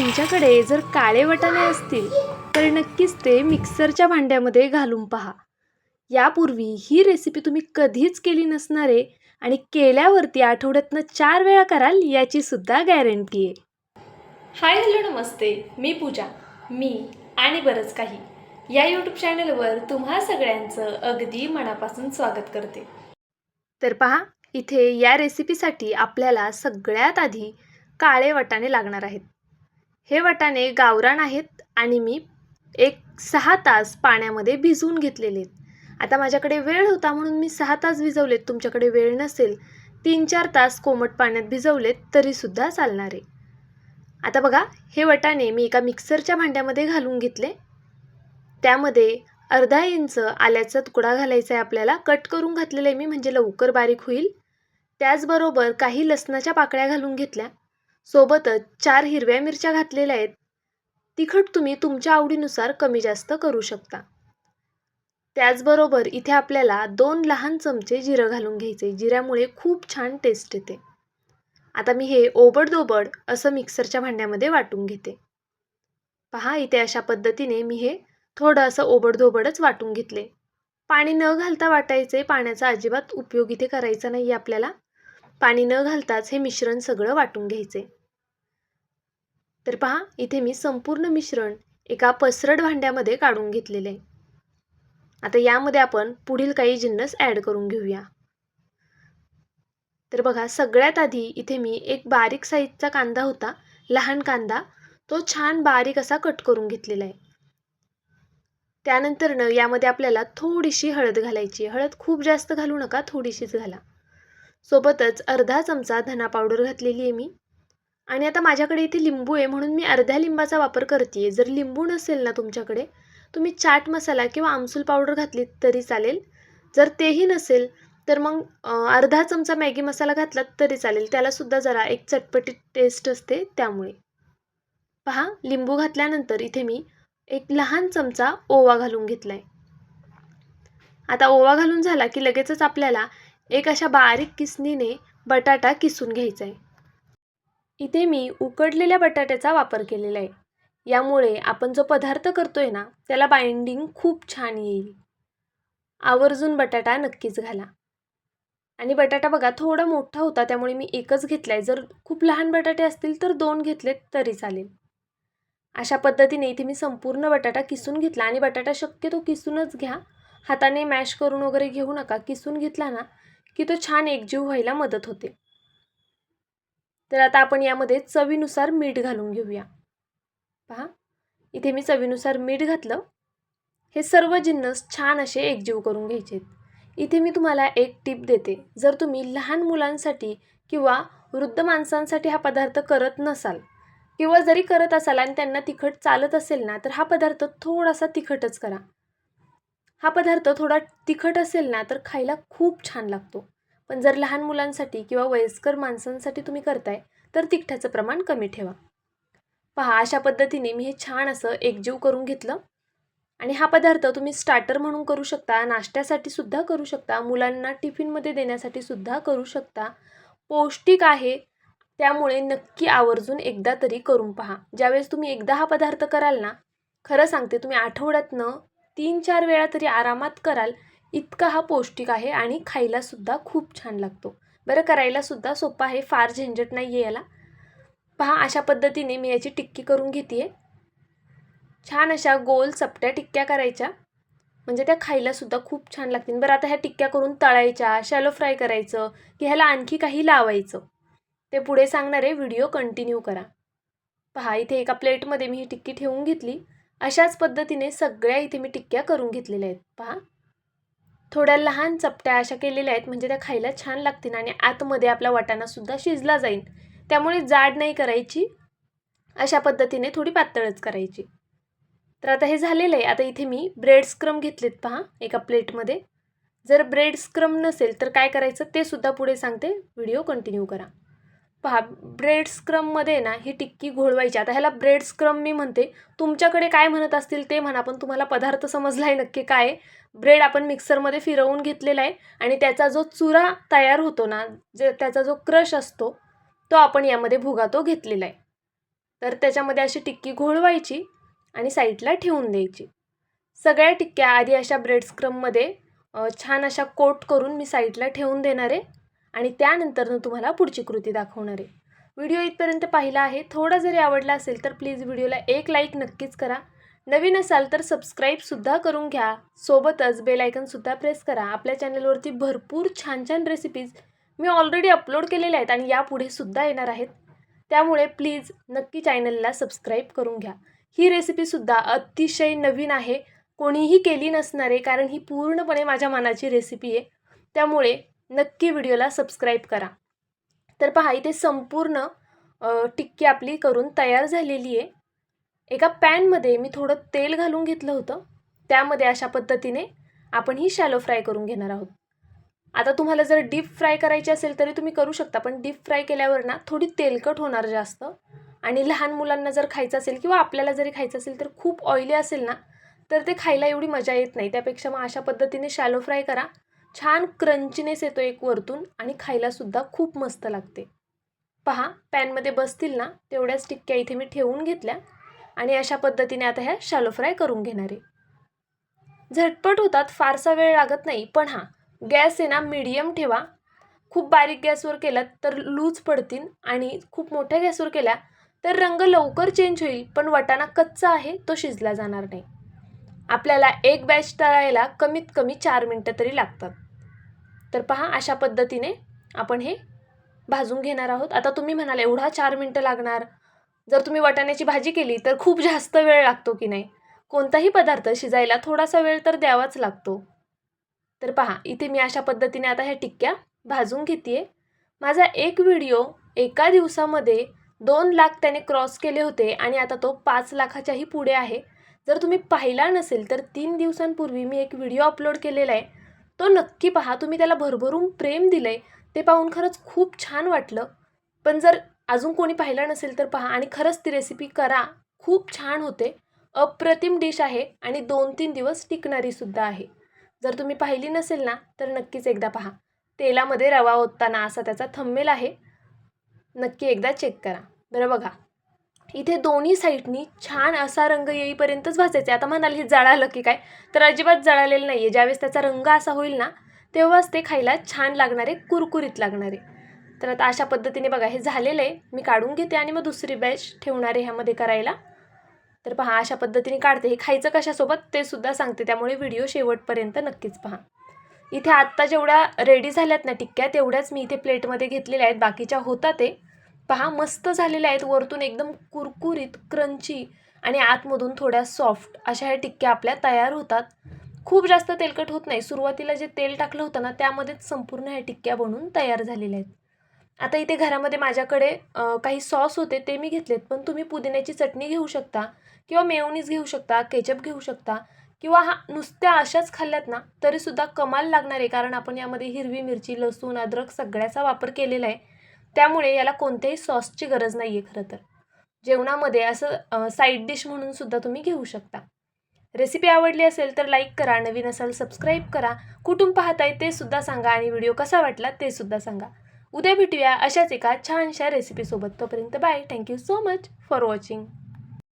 तुमच्याकडे जर काळे वाटाणे असतील तर नक्कीच ते मिक्सरच्या भांड्यामध्ये घालून पहा. यापूर्वी ही रेसिपी तुम्ही कधीच केली नसणार आहे आणि केल्यावरती आठवड्यातनं चार वेळा कराल याची सुद्धा गॅरंटी आहे. हाय हॅलो नमस्ते. मी पूजा. मी आणि बरंच काही. या यूट्यूब चॅनलवर तुम्हा सगळ्यांचं अगदी मनापासून स्वागत करते. तर पहा इथे या रेसिपीसाठी आपल्याला सगळ्यात आधी काळे वाटाणे लागणार आहेत. हे वाटाणे गावरान आहेत आणि मी एक सहा तास पाण्यामध्ये भिजवून घेतलेले आहेत. आता माझ्याकडे वेळ होता म्हणून मी सहा तास भिजवलेत. तुमच्याकडे वेळ नसेल तीन चार तास कोमट पाण्यात भिजवलेत तरीसुद्धा चालणार आहे. आता बघा हे वटाणे मी एका मिक्सरच्या भांड्यामध्ये घालून घेतले. त्यामध्ये अर्धा इंच आल्याचा तुकडा घालायचा आहे आपल्याला. कट करून घातलेलं आहे मी म्हणजे लवकर बारीक होईल. त्याचबरोबर काही लसणाच्या पाकळ्या घालून घेतल्या. सोबतच चार हिरव्या मिरच्या घातलेल्या आहेत. तिखट तुम्ही तुमच्या आवडीनुसार कमी जास्त करू शकता. त्याचबरोबर इथे आपल्याला दोन लहान चमचे जिरं घालून घ्यायचे जिऱ्यामुळे खूप छान टेस्ट येते. आता मी हे ओबडदोबड असं मिक्सरच्या भांड्यामध्ये वाटून घेते. पहा इथे अशा पद्धतीने मी हे थोडं असं ओबडधोबडच वाटून घेतले. पाणी न घालता वाटायचे पाण्याचा अजिबात उपयोग इथे करायचा नाही आपल्याला. पाणी न घालताच हे मिश्रण सगळं वाटून घ्यायचे. तर पहा इथे मी संपूर्ण मिश्रण एका पसरट भांड्यामध्ये काढून घेतलेले. आहे आता यामध्ये आपण पुढील काही जिन्नस ॲड करून घेऊया. तर बघा सगळ्यात आधी इथे मी एक बारीक साईजचा कांदा होता लहान कांदा. तो छान बारीक असा कट करून घेतलेला आहे. त्यानंतरनं यामध्ये आपल्याला थोडीशी हळद घालायची हळद खूप जास्त घालू नका थोडीशीच घाला. सोबतच अर्धा चमचा धना पावडर घातलेली आहे मी. आणि आता माझ्याकडे इथे लिंबू आहे म्हणून मी अर्ध्या लिंबाचा वापर करते आहे जर लिंबू नसेल ना तुमच्याकडे तुम्ही चाट मसाला किंवा आमसूल पावडर घातली तरी चालेल. जर तेही नसेल तर मग अर्धा चमचा मॅगी मसाला घातलात तरी चालेल. त्यालासुद्धा जरा एक चटपटीत टेस्ट असते त्यामुळे. पहा लिंबू घातल्यानंतर इथे मी एक लहान चमचा ओवा घालून घेतला आहे आता ओवा घालून झाला की लगेचच आपल्याला एक अशा बारीक किसणीने बटाटा किसून घ्यायचा आहे इथे मी उकडलेल्या बटाट्याचा वापर केलेला आहे. यामुळे आपण जो पदार्थ करतो आहे ना त्याला बाइंडिंग खूप छान येईल. आवर्जून बटाटा नक्कीच घाला. आणि बटाटा बघा थोडा मोठा होता त्यामुळे मी एकच घेतला आहे जर खूप लहान बटाटे असतील तर दोन घेतलेत तरी चालेल. अशा पद्धतीने इथे मी संपूर्ण बटाटा किसून घेतला. आणि बटाटा शक्यतो किसूनच घ्या. हाताने मॅश करून वगैरे घेऊ नका. किसून घेतला ना की तो छान एकजीव व्हायला मदत होते. तर आता आपण यामध्ये चवीनुसार मीठ घालून घेऊया. पहा इथे मी चवीनुसार मीठ घातलं. हे सर्व जिन्नस छान असे एकजीव करून घ्यायचे इथे मी तुम्हाला एक टीप देते. जर तुम्ही लहान मुलांसाठी किंवा वृद्ध माणसांसाठी हा पदार्थ करत नसाल किंवा जरी करत असाल आणि त्यांना तिखट चालत असेल ना तर हा पदार्थ थोडासा तिखटच करा. हा पदार्थ थोडा तिखट असेल ना तर खायला खूप छान लागतो. पण जर लहान मुलांसाठी किंवा वयस्कर माणसांसाठी तुम्ही करताय तर तिखटाचं प्रमाण कमी ठेवा. पहा अशा पद्धतीने मी हे छान असं एकजीव करून घेतलं. आणि हा पदार्थ तुम्ही स्टार्टर म्हणून करू शकता नाश्त्यासाठी सुद्धा करू शकता मुलांना टिफिनमध्ये देण्यासाठी सुद्धा करू शकता. पौष्टिक आहे त्यामुळे नक्की आवर्जून एकदा तरी करून पहा. ज्यावेळेस तुम्ही एकदा हा पदार्थ कराल ना खरं सांगते तुम्ही आठवड्यातनं तीन चार वेळा तरी आरामात कराल इतका हा पौष्टिक आहे आणि खायलासुद्धा खूप छान लागतो. बरं करायलासुद्धा सोपा आहे फार झंझट नाही आहे याला. पहा अशा पद्धतीने मी याची टिक्की करून घेते छान अशा गोल चपट्या टिक्क्या करायच्या. म्हणजे त्या खायलासुद्धा खूप छान लागतील. बरं आता ह्या टिक्क्या करून तळायच्या शॅलो फ्राय करायचं की ह्याला आणखी काही लावायचं? ते पुढे सांगणारे व्हिडिओ कंटिन्यू करा. पहा इथे एका प्लेटमध्ये मी ही टिक्की ठेवून घेतली. अशाच पद्धतीने सगळ्या इथे मी टिक्क्या करून घेतलेल्या आहेत. पहा. थोड्या लहान चपट्या अशा केलेल्या आहेत म्हणजे त्या खायला छान लागतील आणि आतमध्ये आपला वाटाणासुद्धा शिजला जाईल. त्यामुळे जाड नाही करायची. अशा पद्धतीने थोडी पातळच करायची. तर आता हे झालेलं आहे. आता इथे मी ब्रेड स्क्रम घेतलेत पहा एका प्लेटमध्ये. जर ब्रेड स्क्रम नसेल तर काय करायचं ते सुद्धा पुढे सांगते. व्हिडिओ कंटिन्यू करा. पहा ब्रेड स्क्रममध्ये ना ही टिक्की घोळवायची. आता ह्याला ब्रेड स्क्रम मी म्हणते. तुमच्याकडे काय म्हणत असतील ते म्हणा पण तुम्हाला पदार्थ समजला आहे नक्की काय ब्रेड आपण मिक्सरमध्ये फिरवून घेतलेला आहे आणि त्याचा जो चुरा तयार होतो ना जे त्याचा जो क्रश असतो तो आपण यामध्ये भुगा तो घेतलेला आहे. तर त्याच्यामध्ये अशी टिक्की घोळवायची आणि साईडला ठेवून द्यायची. सगळ्या टिक्क्या आधी अशा ब्रेड स्क्रममध्ये छान अशा कोट करून मी साईडला ठेवून देणार आहे आणि त्यानंतरनं तुम्हाला पुढची कृती दाखवणार आहे. व्हिडिओ इथपर्यंत पाहिला आहे. थोडा जरी आवडला असेल तर प्लीज व्हिडिओला एक लाईक नक्कीच करा. नवीन असाल तर सबस्क्राईबसुद्धा करून घ्या. सोबतच बेलायकनसुद्धा प्रेस करा. आपल्या चॅनलवरती भरपूर छान छान रेसिपीज मी ऑलरेडी अपलोड केलेल्या आहेत आणि यापुढे सुद्धा येणार आहेत. त्यामुळे प्लीज नक्की चॅनलला सबस्क्राईब करून घ्या. ही रेसिपीसुद्धा अतिशय नवीन आहे. कोणीही केली नसणार आहे कारण ही पूर्णपणे माझ्या मनाची रेसिपी आहे. त्यामुळे नक्की व्हिडिओला सबस्क्राईब करा. तर पहा इथे संपूर्ण टिक्की आपली करून तयार झालेली आहे. एका पॅनमध्ये मी थोडं तेल घालून घेतलं होतं. त्यामध्ये अशा पद्धतीने आपण ही शॅलो फ्राय करून घेणार आहोत. आता तुम्हाला जर डीप फ्राय करायची असेल तरी तुम्ही करू शकता पण डीप फ्राय केल्यावर ना थोडी तेलकट होणार जास्त. आणि लहान मुलांना जर खायचं असेल किंवा आपल्याला जरी खायचं असेल तर खूप ऑइली असेल ना तर ते खायला एवढी मजा येत नाही. त्यापेक्षा मग अशा पद्धतीने शॅलो फ्राय करा. छान क्रंचीनेस येतो एक वरतून आणि खायलासुद्धा खूप मस्त लागते. पहा पॅनमध्ये बसतील ना तेवढ्याच टिक्क्या इथे मी ठेवून घेतल्या. आणि अशा पद्धतीने आता ह्या शॅलो फ्राय करून घेणार. आहे झटपट होतात फारसा वेळ लागत नाही पण हां गॅस आहे ना मिडियम ठेवा. खूप बारीक गॅसवर केलात तर लूज पडतील आणि खूप मोठ्या गॅसवर केल्या तर रंग लवकर चेंज होईल पण वटाणा कच्चा आहे तो शिजला जाणार नाही. आपल्याला एक बॅच तळायला कमीत कमी चार मिनटं तरी लागतात. तर पहा अशा पद्धतीने आपण हे भाजून घेणार आहोत. आता तुम्ही म्हणाल एवढा चार मिनटं लागणार. जर तुम्ही वाटाण्याची भाजी केली तर खूप जास्त वेळ लागतो की नाही? कोणताही पदार्थ शिजायला थोडासा वेळ तर द्यावाच लागतो. तर पहा इथे मी अशा पद्धतीने आता ह्या टिक्क्या भाजून घेते माझा एक व्हिडिओ एका दिवसामध्ये दोन लाख त्याने क्रॉस केले होते आणि आता तो पाच लाखाच्याही पुढे आहे. जर तुम्ही पाहिला नसेल तर तीन दिवसांपूर्वी मी एक व्हिडिओ अपलोड केलेला आहे. तो नक्की पहा तुम्ही त्याला भरभरून प्रेम दिलं आहे ते पाहून खरंच खूप छान वाटलं. पण जर अजून कोणी पाहिलं नसेल तर पहा. आणि खरंच ती रेसिपी करा. खूप छान होते. अप्रतिम डिश आहे आणि दोन तीन दिवस टिकणारीसुद्धा आहे. जर तुम्ही पाहिली नसेल ना तर नक्कीच एकदा पहा. तेलामध्ये रवा ओतताना असा त्याचा थंबेल आहे. नक्की एकदा चेक करा. बरं बघा. इथे दोन्ही साईडनी छान असा रंग येईपर्यंतच भाजायचे आता म्हणाल हे जळालं की काय? तर अजिबात जळालेलं नाही आहे ज्यावेळेस त्याचा रंग असा होईल ना तेव्हाच ते खायला छान लागणारे कुरकुरीत लागणारे. तर आता अशा पद्धतीने बघा हे झालेलं आहे. मी काढून घेते आणि मग दुसरी बॅच ठेवणार आहे ह्यामध्ये करायला. तर पहा अशा पद्धतीने काढते. हे खायचं कशासोबत ते सुद्धा सांगते. त्यामुळे व्हिडिओ शेवटपर्यंत नक्कीच पहा. इथे आत्ता जेवढ्या रेडी झाल्यात ना टिक्क्या तेवढ्याच मी इथे प्लेटमध्ये घेतलेल्या आहेत. बाकीच्या होता ते. पहा मस्त झालेल्या आहेत. वरतून एकदम कुरकुरीत क्रंची आणि आतमधून थोड्या सॉफ्ट अशा ह्या टिक्क्या आपल्या तयार होतात. खूप जास्त तेलकट होत नाही. सुरुवातीला जे तेल टाकलं होतं ना त्यामध्येच संपूर्ण ह्या टिक्क्या बनून तयार झालेल्या आहेत. आता इथे घरामध्ये माझ्याकडे काही सॉस होते ते मी घेतलेत. पण तुम्ही पुदिन्याची चटणी घेऊ शकता किंवा मेयोनीज घेऊ शकता केचप घेऊ शकता किंवा हा नुसत्या अशाच खाल्ल्यात ना तरीसुद्धा कमाल लागणार आहे. कारण आपण यामध्ये हिरवी मिरची लसूण अद्रक सगळ्याचा वापर केलेला आहे. त्यामुळे याला कोणत्याही सॉसची गरज नाही आहे खरं तर. जेवणामध्ये असं साईड डिश म्हणून सुद्धा तुम्ही घेऊ शकता. रेसिपी आवडली असेल तर लाईक करा नवीन असाल सबस्क्राईब करा. कुठून पाहताय ते सुद्धा सांगा आणि व्हिडिओ कसा वाटला ते सुद्धा सांगा. उद्या भेटूया अशाच एका छानशा रेसिपीसोबत तोपर्यंत bye thank you so much for watching